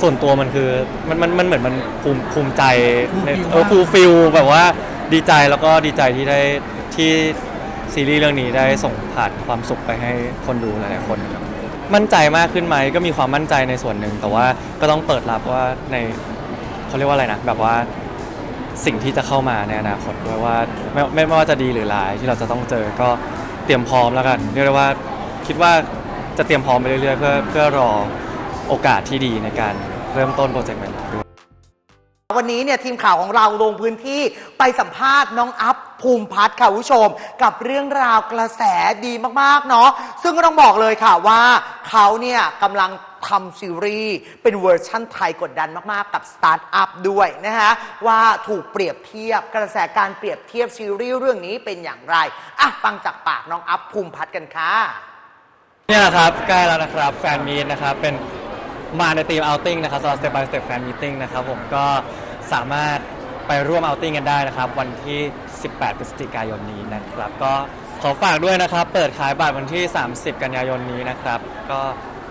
ส่วนตัวมันคือมันมันมันเหมือนมันภูมิภูมิใจใน Fulfill เออมากฟูลฟิลแบบว่าดีใจแล้วก็ดีใจที่ได้ที่ซีรีส์เรื่องนี้ได้ส่งผ่านความสุขไปให้คนดูหลายๆคนครับมั่นใจมากขึ้นไหมก็มีความมั่นใจในส่วนหนึ่ง แต่ว่าก็ต้องเปิดรับว่าในเขาเรียกว่าอะไรนะแบบว่าสิ่งที่จะเข้ามาในอนาคตด้วยว่าไม่ไม่ไม่ว่าจะดีหรือร้ายที่เราจะต้องเจอก็เตรียมพร้อมแล้วกันเรียกได้ว่าคิดว่าจะเตรียมพร้อมไปเรื่อยๆเพื่อเพื่อรอ โอกาสที่ดีในการเริ่มต้นโปรเจกต์ใหม่ๆด้วย วันนี้เนี่ยทีมข่าวของเราลงพื้นที่ไปสัมภาษณ์น้องอัพภูมิพัฒน์ค่ะคุณผู้ชม กับเรื่องราวกระแสดีมากๆเนาะซึ่งก็ต้องบอกเลยค่ะว่าเขาเนี่ยกำลังทำซีรีส์เป็นเวอร์ชั่นไทยกดดันมากๆ กับสตาร์ทอัพด้วยนะฮะ ว่าถูกเปรียบเทียบกระแสการเปรียบเทียบซีรีส์เรื่องนี้เป็นอย่างไรอะฟังจากปากน้องอัพภูมิพัฒน์กันค่ะ เนี่ยนะครับใกล้แล้วนะครับแฟนมีตนะครับเป็น มาในทีม outing นะครับสำหรับ step by step fan meeting นะครับผมก็สามารถไปร่วม outing กันได้นะครับ วันที่ 18 พฤศจิกายนนี้นะครับ ก็ขอฝากด้วยนะครับ เปิดขายบัตรวันที่ 30 กันยายนนี้นะครับ ก็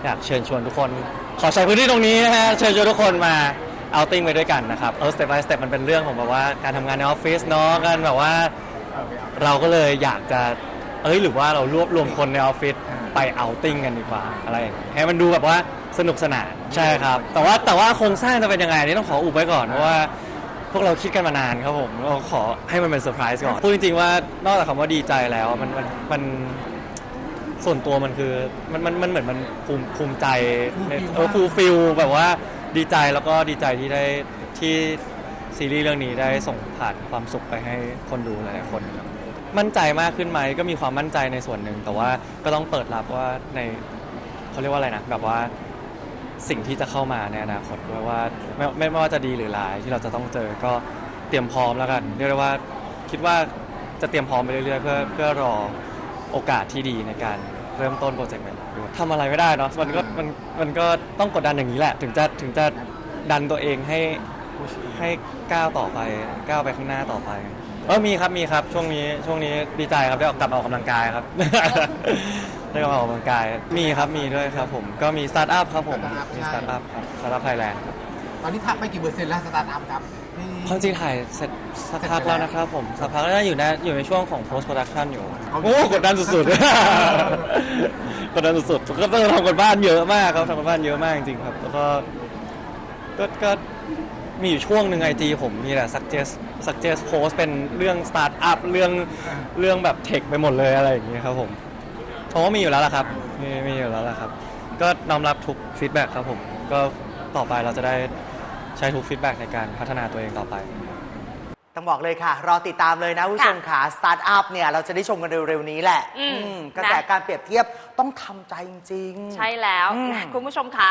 อยากเชิญชวนทุกคน ขอใช้พื้นที่ตรงนี้นะฮะเชิญชวนทุกคนมา outing ไปด้วยกันนะครับเออ step by step มันเป็นเรื่องของแบบว่าการทำงานในออฟฟิศเนาะกันแบบว่า เราก็เลยอยากจะเอ้ยหรือว่าเรารวบรวมคนในออฟฟิศไปเอาติ้งกันดีกว่าอะไรอย่างเงี้ยให้มันดูแบบว่า สนุกสนานใช่ครับ แต่ว่าแต่ว่าโครงสร้างจะเป็นยังไงอันนี่ต้องขออุบไว้ก่อนเพราะว่า พวกเราคิดกันมานานครับผมเราขอให้มันเป็นเซอร์ไพรส์ก่อนพูดจริงๆว่านอกจากคำว่าดีใจแล้วมันมันมันส่วนตัวมันคือมันมันมันเหมือนมันภูมิภูมิใจในเออฟูลฟิลแบบว่าดีใจแล้วก็ดีใจที่ได้ที่ซีรีส์เรื่องนี้ได้ส่งผ่านความสุขไปให้คนดูหลายๆคนครับมั่นใจมากขึ้นไหมก็มีความมั่นใจในส่วนหนึ่งแต่ว่าก็ต้องเปิดรับว่าในเขาเรียกว่าอะไรนะแบบว่า สิ่งที่จะเข้ามาในอนาคตด้วยว่าไม่ไม่ว่าจะดีหรือร้ายที่เราจะต้องเจอก็เตรียมพร้อมแล้วกันเรียกได้ว่าคิดว่าจะเตรียมพร้อมไปเรื่อยๆเพื่อเพื่อรอโอกาสที่ดีในการเริ่มต้นโปรเจกต์ใหม่ด้วยทำอะไรไม่ได้เนาะมันก็มันมันก็ต้องกดดันอย่างนี้แหละ ถึงจะถึงจะดันตัวเองให้ให้ก้าวต่อไปก้าวไปข้างหน้าต่อไปเออมีครับมีครับช่วงนี้ช่วงนี้ดีใจครับได้ออกกลับมาออกกำลังกายครับ ได้กลับมาออกกำลังกายมีครับมีด้วยครับผมก็มีสตาร์ทอัพครับผม Startup มีใช่ สตาร์ทอัพครับสตาร์ทอัพไทยแลนด์ครับตอนนี้ทักไปกี่เปอร์เซ็นต์แล้วสตาร์ทอัพครับนี่ ความจริงถ่ายเสร็จสักพักแล้วนะครับผมสักพักแล้วอยู่ในอยู่ในช่วงของ post production อยู่เอาโอ้กดดันสุดๆ กดดันสุดๆก็ต้องทำกันบ้านเยอะมากครับทำกันบ้านเยอะมากจริงๆครับ แล้วก็ก็ก็มีอยู่ช่วงหนึ่งไอจีผมมีแต่ suggest suggest post เป็นเรื่อง start up เรื่องเรื่องแบบเทคไปหมดเลยอะไรอย่างเงี้ยครับผม ผมว่ามีอยู่แล้วล่ะครับ มีมีอยู่แล้วล่ะครับ ก็น้อมรับทุกฟีดแบ็กครับผม ก็ต่อไปเราจะได้ใช้ทุกฟีดแบ็กในการพัฒนาตัวเองต่อไป ต้องบอกเลยค่ะ รอติดตามเลยนะคุณผู้ชมค่ะสตาร์ทอัพเนี่ย เราจะได้ชมกันเร็ว ๆ นี้แหละอืมอืมกระแสนะ การเปรียบเทียบต้องทำใจจริงๆ ใช่แล้วอืม นะคุณผู้ชมคะ